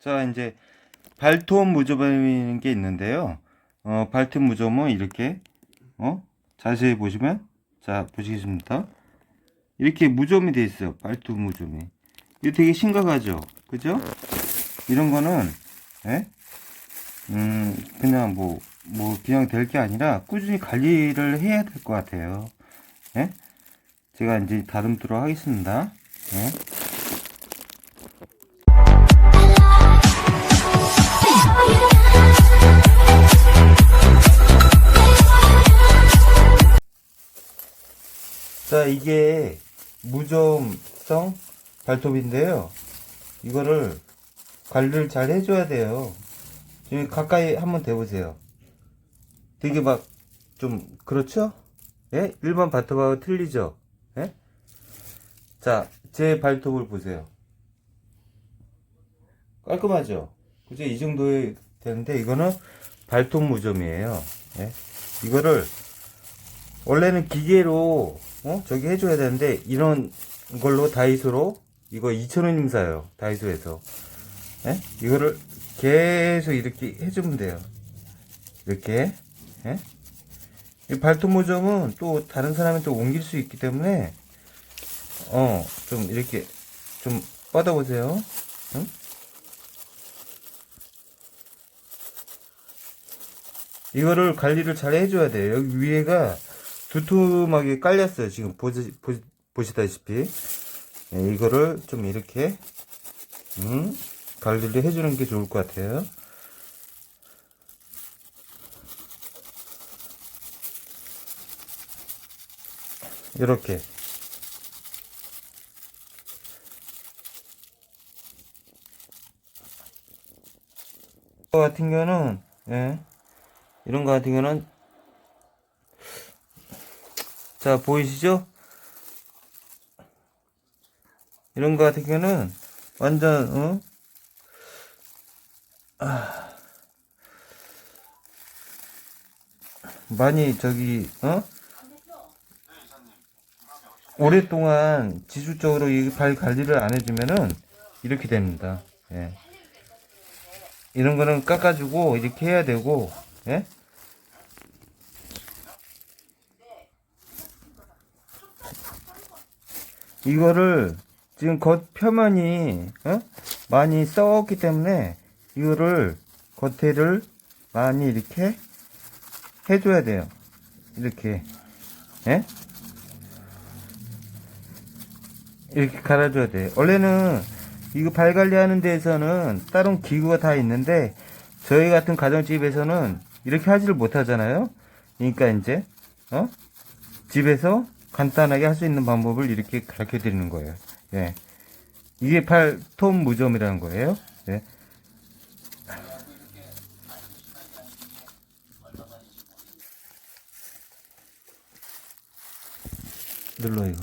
자, 이제 발톱 무좀이라는 게 있는데요. 어, 발톱 무좀은 이렇게 어? 자세히 보시면 자, 보시겠습니다. 이렇게 무좀이 돼 있어요. 발톱 무좀이. 이거 되게 심각하죠. 그죠? 이런 거는 예? 음, 그냥 뭐, 뭐, 그냥 될 게 아니라 꾸준히 관리를 해야 될 것 같아요. 예? 제가 이제 다듬도록 하겠습니다. 예? 자, 이게 무좀성 발톱인데요. 이거를 관리를 잘 해줘야 돼요. 지금 가까이 한번 대보세요. 되게 막, 좀, 그렇죠? 예? 일반 발톱하고 틀리죠? 예? 자, 제 발톱을 보세요. 깔끔하죠? 그죠? 이 정도에 되는데, 이거는 발톱 무좀이에요. 예? 이거를, 원래는 기계로, 어? 저기 해줘야 되는데, 이런 걸로 다이소로, 이거 2,000원임 사요. 다이소에서. 예? 이거를 계속 이렇게 해주면 돼요. 이렇게. 예? 이 발톱 모점은 또 다른 사람한테 옮길 수 있기 때문에 어 좀 이렇게 좀 뻗어보세요. 응? 이거를 관리를 잘 해줘야 돼요. 여기 위에가 두툼하게 깔렸어요. 지금 보시, 보시, 보시다시피 예, 이거를 좀 이렇게 음, 관리를 해주는 게 좋을 것 같아요. 이렇게 이거 같은 경우는 예, 이런 거 같은 경우는 자 보이시죠? 이런 거 같은 경우는 완전 어? 아, 많이 저기 어? 오랫동안 지속적으로 이 발 관리를 안 해주면은 이렇게 됩니다. 예. 이런 거는 깎아주고 이렇게 해야 되고, 예? 이거를 지금 겉 표면이 어? 많이 썩었기 때문에 이거를 겉에를 많이 이렇게 해줘야 돼요. 이렇게, 예? 이렇게 갈아줘야 돼. 원래는 이거 발 관리하는 데에서는 다른 기구가 다 있는데 저희 같은 가정집에서는 이렇게 하지를 못하잖아요. 그러니까 이제 어 집에서 간단하게 할 수 있는 방법을 이렇게 가르쳐 드리는 거예요. 예. 이게 발톱 무좀이라는 거예요. 예. 눌러 이거.